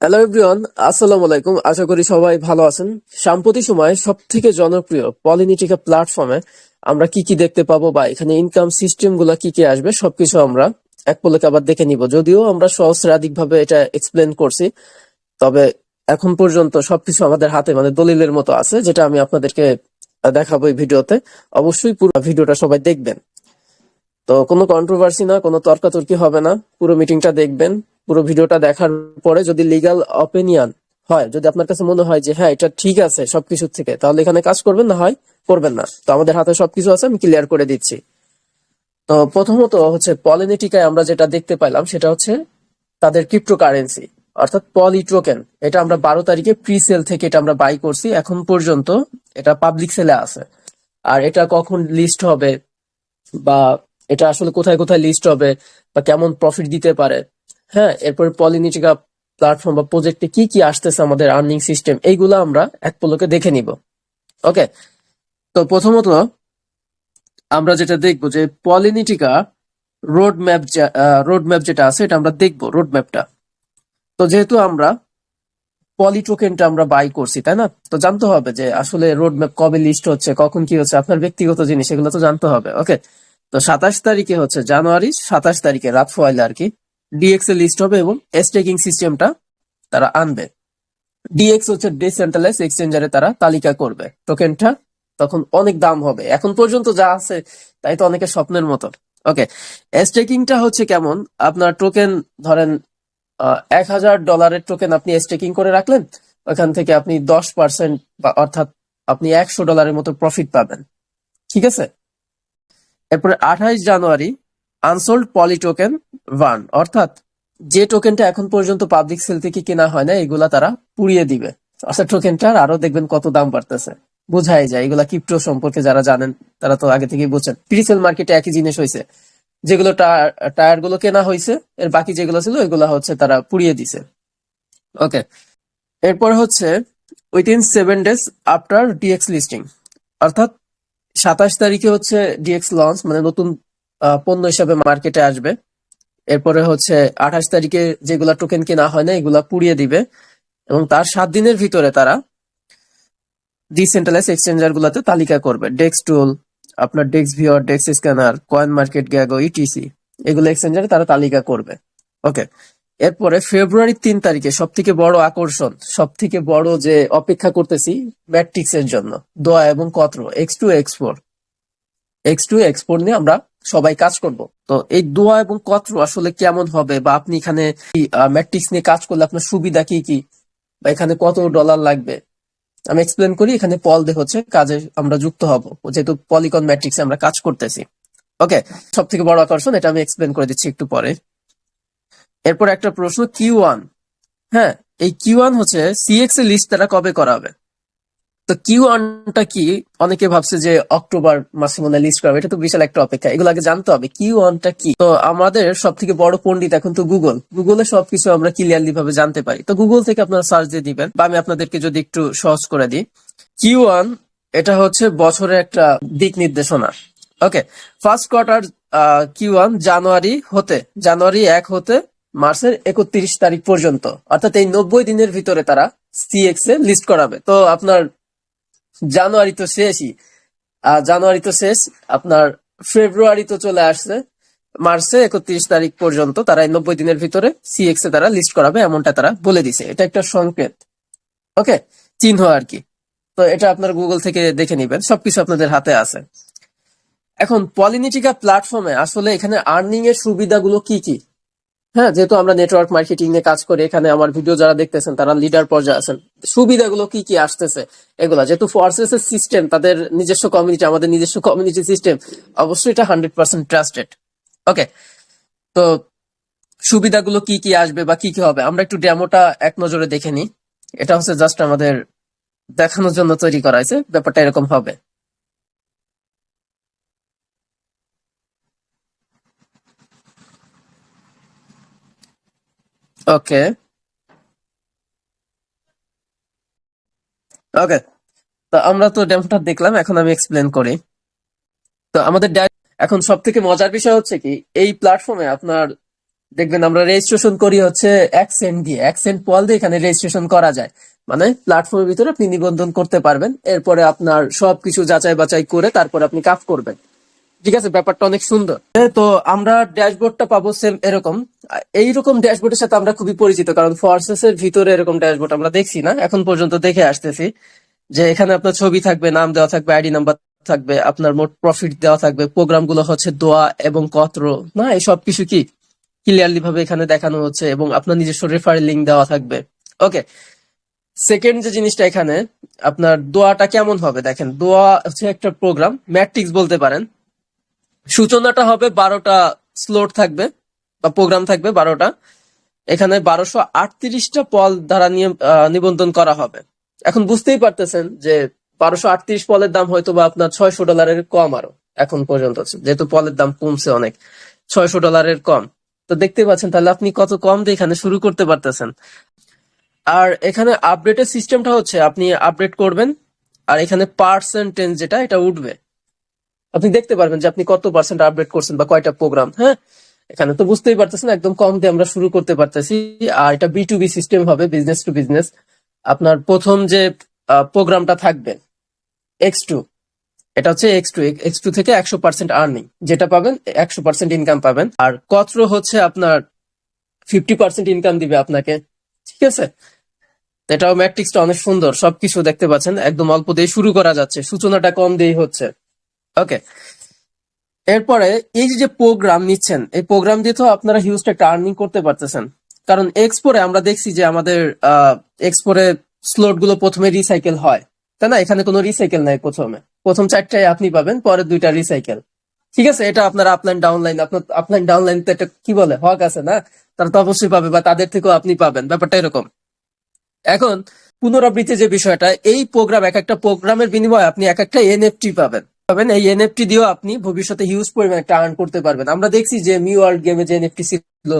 Hello everyone আসসালামু আলাইকুম আশা করি সবাই ভালো আছেন সাম্প্রতিক সময়ে সব থেকে জনপ্রিয় পলিনিটিকা প্ল্যাটফর্মে আমরা কি কি দেখতে পাবো বা এখানে ইনকাম সিস্টেমগুলা কি কি আসবে সবকিছু আমরা এক পলকে আবার দেখে নিব যদিও আমরা সহস্রাধিক ভাবে এটা এক্সপ্লেন করছি তবে এখন পর্যন্ত সবকিছু আমাদের হাতে মানে দলিলের মতো আছে যেটা আমি আপনাদেরকে দেখাবো এই ভিডিওতে অবশ্যই পুরো ভিডিওটা সবাই দেখবেন তো কোনো কন্ট্রোভার্সি না কোনো তর্কাতর্কি হবে না পুরো মিটিংটা দেখবেন পুরো ভিডিওটা দেখার পরে যদি লিগ্যাল অপিনিয়ন হয়, যদি আপনার কাছে মনে হয় যে হ্যাঁ এটা ঠিক আছে সবকিছু থেকে, তাহলে এখানে কাজ করবেন, না হয় করবেন না। তো আমাদের হাতে সবকিছু আছে, আমি ক্লিয়ার করে দিচ্ছি। তো প্রথমত হচ্ছে পলিনেটিকায় আমরা যেটা দেখতে পাইলাম, সেটা হচ্ছে তাদের ক্রিপ্টোকারেন্সি অর্থাৎ পলি টোকেন এটা আমরা বারো তারিখে প্রি সেল থেকে এটা আমরা বাই করছি, এখন পর্যন্ত এটা পাবলিক সেলে আছে। আর এটা কখন লিস্ট হবে, বা এটা আসলে কোথায় কোথায় লিস্ট হবে, বা কেমন প্রফিট দিতে পারে হ্যাঁ এরপরে পলিনিটিকা প্ল্যাটফর্ম বা প্রজেক্টে কি কি আসতেছে আমাদের আর্নিং সিস্টেম এইগুলো আমরা এক পলকে দেখে নিব। ওকে তো প্রথমত আমরা যেটা দেখব যে পলিনিটিকা রোড ম্যাপ রোড ম্যাপ যেটা আছে, এটা আমরা দেখব রোড ম্যাপটা তো যেহেতু আমরা পলি টোকেনটা আমরা বাই করছি, তাই না? তো জানতে হবে যে আসলে রোড ম্যাপ কবে লিস্ট হচ্ছে, কখন কি হচ্ছে, আপনার ব্যক্তিগত জিনিস, এগুলো তো জানতে হবে। ওকে তো সাতাশ তারিখে হচ্ছে জানুয়ারি, সাতাশ তারিখে রাত ফয়লা আর কি। ডিএক্স এ লিস্ট হবে এবং স্টেকিং সিস্টেমটা তারা আনবে। ডিএক্স হচ্ছে ডিসেন্ট্রালাইজ এক্সচেঞ্জারে তারা তালিকা করবে। টোকেনটা তখন অনেক দাম হবে। এখন পর্যন্ত যা আছে, তাই তো অনেকের স্বপ্নের মতো। ওকে স্টেকিংটা হচ্ছে কেমন? আপনার টোকেন ধরেন এক হাজার ডলারের টোকেন আপনি স্টেকিং করে রাখলেন, ওখান থেকে আপনি দশ পার্সেন্ট বা অর্থাৎ আপনি একশো ডলারের মতো প্রফিট পাবেন। ঠিক আছে? এরপরে আঠাইশ January unsold poly token one, অর্থাৎ যে টোকেনটা এখন পর্যন্ত পাবলিক সেল থেকে কেনা হয় না, এগুলা তারা পুড়িয়ে দিবে। অর্থাৎ টোকেনটার আরও দেখবেন কত দাম বাড়তেছে। বোঝাই যায়, এগুলা ক্রিপ্টো সম্পর্কে যারা জানেন, তারা তো আগে থেকেই বুঝছেন প্রিসেল মার্কেটে একই জিনিস হয়েছে। যেগুলো টায়ারগুলো কেনা হয়েছে, এর বাকি যেগুলো ছিল ওইগুলো হচ্ছে তারা পুড়িয়ে দিছে। ওকে, এরপর হচ্ছে within seven days after DX listing অর্থাৎ সাতাশ তারিখে হচ্ছে ডিএক্স লঞ্চ মানে নতুন পণ্য হিসাবে মার্কেটে আসবে। এরপরে হচ্ছে আঠাশ তারিখে যেগুলা টোকেন কেনা হয় না, এগুলা পুড়িয়ে দিবে। এবং তার সাত দিনের ভিতরে তারা ডিসেন্ট্রালাইজ এক্সচেঞ্জার গুলাতে তালিকা করবে। ডেক্স টুল আপনার dex viewer dex screener coin market gecko ETC এগুলো এক্সচেঞ্জারে তারা তালিকা করবে। ওকে এরপরে ফেব্রুয়ারি তিন তারিখে সব থেকে বড় আকর্ষণ সব থেকে বড় যে অপেক্ষা করতেছি ম্যাট্রিক্স এর জন্য, দোয়া এবং কত্র x two x four x two x four নিয়ে আমরা সবাই কাজ করব। তো এই দোয়া এবং কত্র আসলে কেমন হবে? বা আপনি এখানে ম্যাট্রিক্স নিয়ে কাজ করলে আপনার সুবিধা কি কি? বা এখানে কত ডলার লাগবে? আমি এক্সপ্লেন করি, এখানে পল দে হচ্ছে, কাজে আমরা যুক্ত হব। যেহেতু পলিকন ম্যাট্রিক্স আমরা কাজ করতেছি। ওকে সব থেকে বড় আকর্ষণ, এটা আমি এক্সপ্লেন করে দিচ্ছি একটু পরে। এরপর একটা প্রশ্ন কিউ ওয়ান হ্যাঁ এই কিউ ওয়ান হচ্ছে সিএক্স এর লিস্ট তারা কবে করাবে? তো কিউ ওয়ানটা কি? অনেকে ভাবছে যে অক্টোবর মাসে মনে লিস্ট করাবে এটা তো বিশাল একটা অপেক্ষা। এগুলো আগে জানতে হবে। কিউ ওয়ানটা কি? তো আমাদের সব থেকে বড় পন্ডিত এখন তো গুগল গুগলে সবকিছু আমরা ক্লিয়ারলি ভাবে জানতে পারি। তো গুগল থেকে আপনারা সার্চ দিয়ে দিবেন। বা আমি আপনাদেরকে যদি একটু সহজ করে দিই। কিউ ওয়ান এটা হচ্ছে বছরের একটা দিক নির্দেশনা। Okay first quarter Q one জানুয়ারি হতে, জানুয়ারি এক হতে মার্চের একত্রিশ তারিখ পর্যন্ত। অর্থাৎ এই নব্বই দিনের ভিতরে তারা সিএক্স এ লিস্ট করাবে। তো আপনার জানুয়ারি তো শেষই। জানুয়ারি তো শেষ, আপনার ফেব্রুয়ারি তো চলে আসছে। মার্চে একত্রিশ তারিখ পর্যন্ত তারা নব্বই দিনের ভিতরে সিএক্স এ তারা লিস্ট করাবে, এমনটা তারা বলে দিছে। এটা একটা সংকেত। ওকে, চিহ্ন আর কি। তো এটা আপনার গুগল থেকে দেখে নিবেন। সবকিছু আপনাদের হাতে আছে। এখন পলিনিটিকা প্ল্যাটফর্মে আসলে এখানে আর্নিং এর সুবিধাগুলো কি কি? হ্যাঁ যেহেতু আমরা নেটওয়ার্ক মার্কেটিং নিয়ে কাজ করি, এখানে আমার ভিডিও যারা দেখতেছেন, তারা লিডার পর্যায়ে আছেন। সুবিধাগুলো কি কি আসতেছে? এগুলা, যেহেতু ফোর্সেস এর সিস্টেম তাদের নিজস্ব কমিউনিটি আমাদের নিজস্ব কমিউনিটি সিস্টেম অবশ্যই এটা হান্ড্রেড পার্সেন্ট ট্রাস্টেড ওকে তো সুবিধাগুলো কি কি আসবে বা কি কি হবে? আমরা একটু ডেমোটা এক নজরে দেখে নিই। এটা হচ্ছে জাস্ট আমাদের দেখানোর জন্য তৈরি করা হয়েছে। ব্যাপারটা এরকম হবে। ওকে ওকে তো আমরা তো ডেমোটা দেখলাম, এখন আমি এক্সপ্লেন করি। তো আমাদের এখন সব থেকে মজার বিষয় হচ্ছে কি, এই প্ল্যাটফর্মে আপনার দেখবেন আমরা রেজিস্ট্রেশন করি হচ্ছে এক সেন্ট দিয়ে। এক সেন্ট পল দিয়ে এখানে রেজিস্ট্রেশন করা যায়। মানে প্ল্যাটফর্মের ভিতরে আপনি নিবন্ধন করতে পারবেন। এরপরে আপনার সবকিছু যাচাই বাছাই করে তারপর আপনি কাজ করবেন। ঠিক আছে, ব্যাপারটা অনেক সুন্দর। তো আমরা ড্যাশবোর্ডটা পাবো সেম এরকম। এইরকম ড্যাশবোর্ডের সাথে আমরা খুবই পরিচিত, কারণ ফোর্সেস এর ভিতরে এরকম ড্যাশবোর্ড আমরা দেখছি না। এখন পর্যন্ত দেখে আসতেছি যে এখানে আপনার ছবি থাকবে, নাম দেওয়া থাকবে, আইডি নাম্বার থাকবে, আপনার মোট প্রফিট দেওয়া থাকবে প্রোগ্রামগুলো হচ্ছে দোয়া এবং কত্র, না? এই সব কিছু কি ক্লিয়ারলি ভাবে এখানে দেখানো হচ্ছে এবং আপনার নিজস্ব রেফারেল লিঙ্ক দেওয়া থাকবে। ওকে সেকেন্ড যে জিনিসটা এখানে, আপনার দোয়াটা কেমন হবে দেখেন, দোয়া হচ্ছে একটা প্রোগ্রাম ম্যাট্রিক্স বলতে পারেন। সূচনাটা হবে বারোটা স্লোট থাকবে, বা প্রোগ্রাম থাকবে বারোটা। এখানে বারোশো আটত্রিশটা পল দ্বারা নিয়ে নিবন্ধন করা হবে। এখন বুঝতেই পারতেছেন যে বারোশো আটত্রিশ পলের দাম হয়তো বা আপনার ছয়শো ডলারের কম আরও এখন পর্যন্ত যেহেতু পলের দাম কমছে অনেক, ছয়শো ডলারের কম। তো দেখতে পাচ্ছেন, তাহলে আপনি কত কম দিয়ে এখানে শুরু করতে পারতেছেন। আর এখানে আপডেটের সিস্টেমটা হচ্ছে, আপনি আপডেট করবেন, আর এখানে পার্সেন্টেজ যেটা, এটা উঠবে। আপনি দেখতে পারবেন যে আপনি কত পার্সেন্ট আপডেট করছেন বা কয়টা প্রোগ্রাম হ্যাঁ? এখানে তো বুঝতেই পারতেছেন, একদম কম দিয়ে আমরা শুরু করতে পারতেছি। আর এটা বি টু বি সিস্টেম হবে বিজনেস টু বিজনেস আপনার প্রথম যে প্রোগ্রামটা থাকবে এক্স টু এটা হচ্ছে এক্স টু এক্স টু থেকে একশো পার্সেন্ট আর্নিং যেটা পাবেন, একশো পার্সেন্ট ইনকাম পাবেন। আর কত্র হচ্ছে আপনার ফিফটি পার্সেন্ট ইনকাম দিবে আপনাকে, ঠিক আছে? এটাও ম্যাট্রিক্সটা অনেক সুন্দর, সবকিছু দেখতে পাচ্ছেন, একদম অল্প দিয়ে শুরু করা যাচ্ছে, সূচনাটা কম দিয়েই হচ্ছে। ওকে এরপরে এই যে প্রোগ্রাম নিচ্ছেন, এই প্রোগ্রাম দিয়ে তো আপনারা হিউজ একটা আর্নিং করতে পারতেছেন। কারণ এক্সপোরে আমরা দেখছি যে আমাদের এক্সপোরে স্লোটগুলো প্রথমে রিসাইকেল হয়। তাই না? এখানে কোনো রিসাইকেল নাই প্রথমে। প্রথম চারটায় আপনি পাবেন পরের দুইটা রিসাইকেল ঠিক আছে? এটা আপনার আপলাইন ডাউনলাইন আপনার আপলাইন ডাউনলাইন তো এটা কি বলে হক আছে না? তারা তো অবশ্যই পাবে, বা তাদের থেকেও আপনি পাবেন। ব্যাপারটা এরকম। এখন পুনরাবৃত্তি যে বিষয়টা, এই প্রোগ্রাম এক একটা প্রোগ্রামের বিনিময়ে আপনি এক একটা এনএফটি পাবেন। পাবেন। এই এনএফটি দিয়েও আপনি ভবিষ্যতে হিউজ পরিমাণে একটা আর্ন করতে পারবেন। আমরা দেখছি যে মিউ ওয়ার্ল্ড গেমে যে এনএফটি ছিল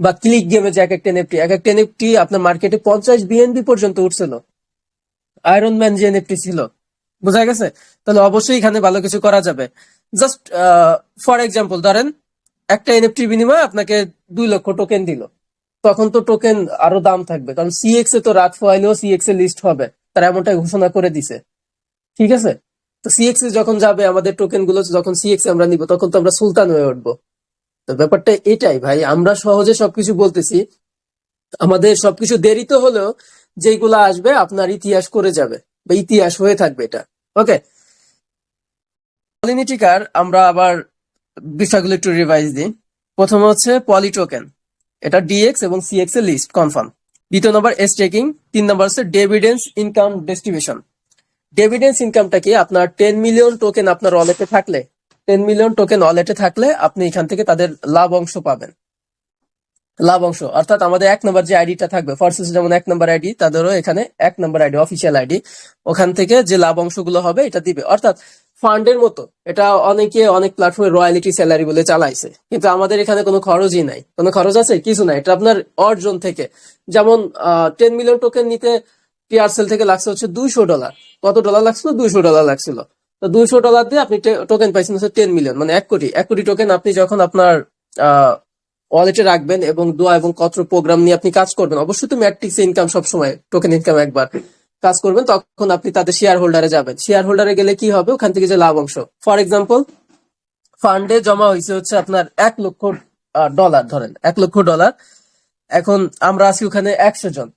বা ক্লিক গেমে যে এক একটা এনএফটি এক একটা এনএফটি আপনার মার্কেটে পঞ্চাশ বিএনবি পর্যন্ত উঠছিল। আয়রন ম্যান যে এনএফটি ছিল। বোঝা গেছে? তাহলে অবশ্যই এখানে ভালো কিছু করা যাবে। জাস্ট ফর এক্সাম্পল ধরেন একটা এনএফটির বিনিময়ে আপনাকে দুই লক্ষ টোকেন দিল। তখন তো টোকেন আরও দাম থাকবে। কারণ সিএক্স এ তো রাত ফয়েলেও সিএক্স এ লিস্ট হবে। তারা এমনটাই ঘোষণা করে দিছে। ঠিক আছে? তো সিএক্স এ যখন যাবে, আমাদের টোকেনগুলো যখন সিএক্স আমরা নিব, তখন তো আমরা সুলতান হয়ে উঠবো। তো ব্যাপারটা এটাই ভাই, আমরা সহজে সবকিছু বলতেছি। আমাদের সবকিছু দেরিতে হলেও যেগুলো আসবে, আপনার ইতিহাস করে যাবে বা ইতিহাস হয়ে থাকবে এটা। ওকে পলিনিটিকার আমরা আবার বিষয়গুলো একটু রিভাইজ দিই। প্রথম হচ্ছে পলি টোকেন এটা ডিএক্স এবং সিএক্স এর লিস্ট কনফার্ম দ্বিতীয় নম্বর এস চেকিং তিন নম্বর হচ্ছে ডেভিডেন্স ইনকাম ডিস্ট্রিবিউশন ডেভিডেন্স ইনকামটা কি আপনার টেন মিলিয়ন টোকেন আপনার ওয়ালেটে থাকলে টেন মিলিয়ন টোকেন ওয়ালেটে থাকলে আপনি এখান থেকে তাদের লাভ অংশ পাবেন। লাভ অংশ, অর্থাৎ আমাদের এক নম্বর যে আইডিটা থাকবে ফরসেস যেমন এক নম্বর আইডি তাদেরও এখানে এক নম্বর আইডি অফিসিয়াল আইডি ওখান থেকে যে লাভ অংশগুলো হবে এটা দিবে। অর্থাৎ ফান্ডের মতো, এটা অনেকে অনেক প্ল্যাটফর্মে রয়্যালিটি স্যালারি বলে চালাইছে, কিন্তু আমাদের এখানে কোনো খরচই নাই। কোনো খরচ আছে? কিছু নাই, এটা আপনার অর্জন থেকে। যেমন টেন মিলিয়ন টোকেন নিতে টিআরসেল থেকে লাগছে হচ্ছে দুইশো ডলার কত ডলার লাগছিল? দুইশো ডলার লাগছিল। তো দুইশো ডলার দিয়ে আপনি টোকেন পাইছেন হচ্ছে টেন মিলিয়ন মানে এক কোটি। এক কোটি টোকেন আপনি যখন আপনার ওয়ালেটে রাখবেন এবং দোয়া এবং কত প্রোগ্রাম নিয়ে আপনি কাজ করবেন, অবশ্যই তো ম্যাট্রিক্স ইনকাম সবসময় টোকেন ইনকাম একবার কাজ করবেন, তখন আপনি তাদের শেয়ার হোল্ডারে যাবেন। শেয়ার হোল্ডারে গেলে কি হবে? ওখান থেকে যে লাভ অংশ। ফর এক্সাম্পল ফান্ডে জমা হয়েছে হচ্ছে আপনার এক লক্ষ ডলার ধরেন, এক লক্ষ ডলার এখন আমরা আছি ওখানে একশো জন।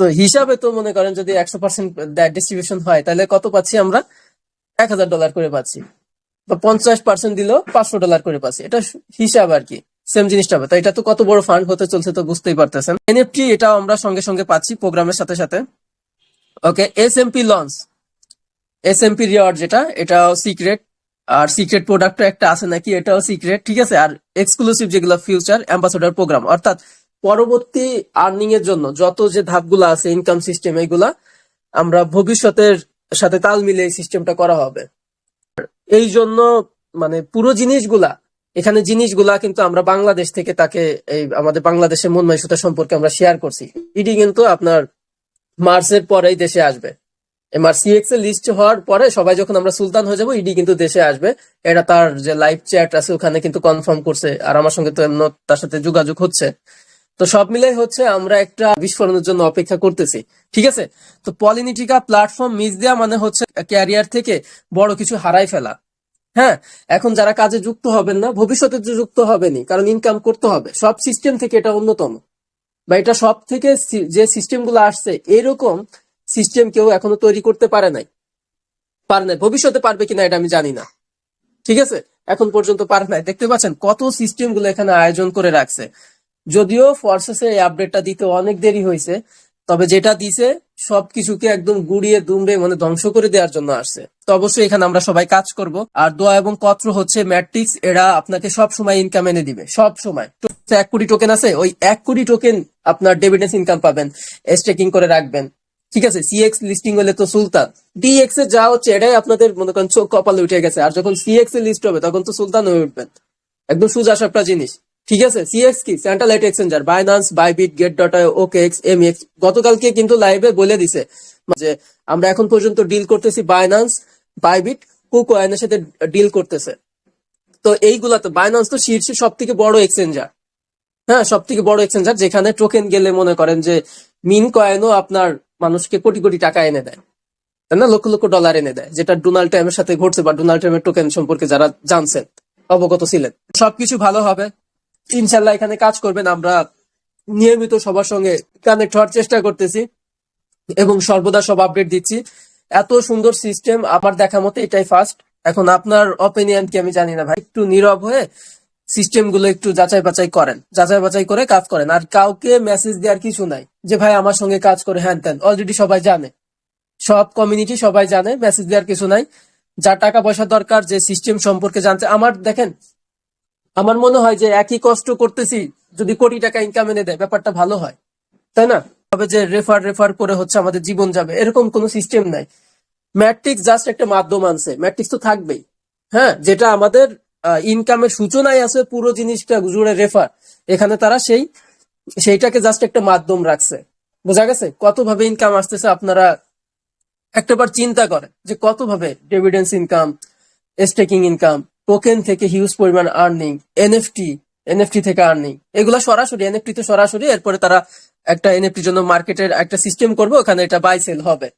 তো হিসাবে তো মনে করেন যদি একশো পার্সেন্ট ডিস্ট্রিবিউশন হয়, তাহলে কত পাচ্ছি আমরা? এক হাজার ডলার করে পাচ্ছি। বা পঞ্চাশ পার্সেন্ট দিলেও পাঁচশো ডলার করে পাচ্ছি। এটা হিসাব আর কি সেম জিনিসটা হবে। তো এটা তো কত বড় ফান্ড হতে চলছে তো বুঝতেই পারতেছেন। এনএফটি এটাও আমরা সঙ্গে সঙ্গে পাচ্ছি প্রোগ্রামের সাথে সাথে। Okay S MP launch S MP reward যেটা, এটাও সিক্রেট আর সিক্রেট প্রোডাক্টও একটা আছে নাকি, এটাও সিক্রেট ঠিক আছে? আর এক্সক্লুসিভ যেগুলো ফিউচার অ্যাম্বাসেডার প্রোগ্রাম অর্থাৎ পরবর্তী আর্নিং এর জন্য যত যে ধাপগুলো আছে ইনকাম সিস্টেম এগুলা, আমরা ভবিষ্যতের সাথে তাল মিলে এই সিস্টেমটা করা হবে। এই জন্য মানে পুরো জিনিসগুলা, এখানে জিনিসগুলা কিন্তু আমরা বাংলাদেশ থেকে তাকে এই আমাদের বাংলাদেশের মন মানসিকতা সম্পর্কে আমরা শেয়ার করছি। এটি কিন্তু আপনার মার্চের পরেই দেশে আসবে। এবার সিএক্স এর লিস্ট হওয়ার পরে সবাই যখন আমরা সুলতান হয়ে যাব ইডি কিন্তু দেশে আসবে। এটা তার যে লাইভ চ্যাট আছে, ওখানে কিন্তু কনফার্ম করছে। আর আমার সঙ্গে তো এমন তার সাথে যোগাযোগ হচ্ছে। তো সব মিলাই হচ্ছে আমরা একটা বিস্ফোরণের জন্য অপেক্ষা করতেছি, ঠিক আছে? তো পলিনিটিকা প্ল্যাটফর্ম মিস দেওয়া মানে হচ্ছে ক্যারিয়ার থেকে বড় কিছু হারাই ফেলা। হ্যাঁ এখন যারা কাজে যুক্ত হবেন না, ভবিষ্যতে যুক্ত হবেনি কারণ ইনকাম করতে হবে। সব সিস্টেম থেকে এটা অন্যতম। বা এটা সব থেকে যে সিস্টেমগুলো আসছে, এরকম সিস্টেম কেউ এখনও তৈরি করতে পারে নাই। পারে নাই। ভবিষ্যতে পারবে কিনা এটা আমি জানি না। ঠিক আছে? এখন পর্যন্ত পারে নাই। দেখতে পাচ্ছেন কত সিস্টেমগুলো এখানে আয়োজন করে রাখছে। যদিও ফোর্সেসে এই আপডেটটা দিতে অনেক দেরি হয়েছে, তবে যেটা দিছে, সবকিছুকে একদম গুড়িয়ে দুমড়ে মানে ধ্বংস করে দেওয়ার জন্য আসছে। তো অবশ্যই এখানে আমরা সবাই কাজ করব। আর দোয়া এবং কত্র হচ্ছে ম্যাট্রিক্স এরা আপনাকে সব সময় ইনকাম এনে দিবে সব সময় এক কোটি টোকেন আছে, ওই এক কোটি টোকেন আপনার ডেভিডেন্স ইনকাম পাবেন স্টেকিং করে রাখবেন। ঠিক আছে সিএক্স লিস্টিং হলে তো সুলতান। ডিএক্স এ যা হচ্ছে, এটাই আপনাদের মনে করেন চোখ কপালে উঠে গেছে। আর যখন সিএক্স এ লিস্ট হবে, তখন তো সুলতান হয়ে উঠবেন। একদম সোজা জিনিস। ঠিক আছে সিএক্স কি? Centralized exchanger Binance Bybit Gate dot OKX M X গতকালকে কিন্তু লাইভে বলে দিছে যে আমরা এখন পর্যন্ত ডিল করতেছি বাইনান্স বাইবিট কুকোয়েনের সাথে ডিল করতেছে। তো এইগুলা তো বাইনান্স তো শীর্ষে সব থেকে বড় এক্সচেঞ্জার হ্যাঁ সব থেকে বড় এক্সচেঞ্জার যেখানে টোকেন গেলে মনে করেন যে মিন কয়েনও আপনার মানুষকে কোটি কোটি টাকা এনে দেয়। তাই না? লক্ষ লক্ষ ডলার এনে দেয়, যেটা ডোনাল্ড ট্রাম্পের সাথে ঘটছে বা ডোনাল্ড ট্রাম্পের টোকেন সম্পর্কে যারা জানছেন, অবগত ছিলেন। সবকিছু ভালো হবে। ইনশাল্লাহ এখানে কাজ করবেন। আমরা নিয়মিত সবার সঙ্গে কানেক্ট হওয়ার চেষ্টা করতেছি এবং সর্বদা সব আপডেট দিচ্ছি। এত সুন্দর সিস্টেম আমার দেখা মতে এটাই ফার্স্ট এখন আপনার অপিনিয়ন কি আমি জানি না ভাই। একটু নীরব হয়ে সিস্টেমগুলো একটু যাচাই বাছাই করেন। যাচাই বাছাই করে কাজ করেন। আর কাউকে মেসেজ দেওয়ার কিছু নাই যে, ভাই, আমার সঙ্গে কাজ করে, হ্যান ত্যান। অলরেডি সবাই জানে। সব কমিউনিটি সবাই জানে মেসেজ দেওয়ার কিছু নাই। যা টাকা পয়সা দরকার, যে সিস্টেম সম্পর্কে জানতে। আমার দেখেন আমার মনে হয় যে একই কষ্ট করতেছি, যদি কোটি টাকা ইনকাম এনে দেয়, ব্যাপারটা ভালো হয়। তাই না? তবে যে রেফার রেফার করে হচ্ছে আমাদের জীবন যাবে, এরকম কোনো সিস্টেম নাই। ম্যাট্রিক্স জাস্ট একটা মাধ্যম আনছে ম্যাট্রিক্স তো থাকবেই। হ্যাঁ যেটা আমাদের ইনকামের সূচনায় আছে, পুরো জিনিসটা জুড়ে রেফার এখানে তারা সেই, সেইটাকে জাস্ট একটা মাধ্যম রাখছে। বোঝা গেছে? কত ভাবে ইনকাম আসতেছে আপনারা একটাবার চিন্তা করেন যে কত ভাবে dividends income staking income token থেকে হিউজ পরিমাণ আর্নিং এনএফটি এনএফটি থেকে আর্নিং এগুলো সরাসরি এনএফটি তো সরাসরি, এরপরে তারা একটা এনএফটির জন্য মার্কেটের একটা সিস্টেম করবে, ওখানে এটা বাই সেল হবে।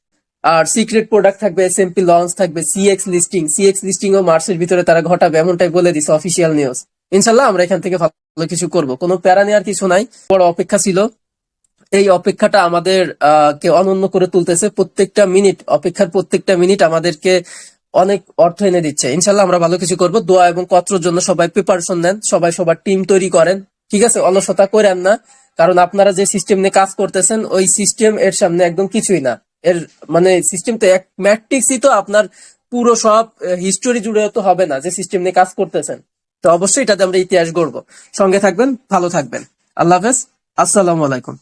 আর সিক্রেট প্রোডাক্ট থাকবে এসএমপি লঞ্চ থাকবে সিএক্স লিস্টিং সিএক্স লিস্টিং ও মার্চের ভিতরে তারা ঘটাবে, এমনটাই বলে দিছে অফিসিয়াল নিউজ ইনশাল্লাহ আমরা এখান থেকে ভালো কিছু করব। কোনো প্যারা নেওয়ার কিছু নাই, বড় অপেক্ষা ছিল। এই অপেক্ষাটা আমাদের কে অনন্য করে তুলতেছে, প্রত্যেকটা মিনিট অপেক্ষার প্রত্যেকটা মিনিট আমাদেরকে অনেক অর্থ এনে দিচ্ছে। ইনশাল্লাহ আমরা ভালো কিছু করব। দোয়া এবং কত্রর জন্য সবাই প্রিপারেশন নেন, সবাই সবার টিম তৈরি করেন। ঠিক আছে? অলসতা করেন না। কারণ আপনারা যে সিস্টেম নিয়ে কাজ করতেছেন, ওই সিস্টেম এর সামনে একদম কিছুই না। এর মানে সিস্টেম তো এক ম্যাট্রিক্সই তো আপনার পুরো সব হিস্টোরি জুড়ে তো হবে না যে সিস্টেম নিয়ে কাজ করতেছেন। তো অবশ্যই এটাতে আমরা ইতিহাস গড়বো। সঙ্গে থাকবেন, ভালো থাকবেন। আল্লাহ হাফেজ। আসসালামু আলাইকুম।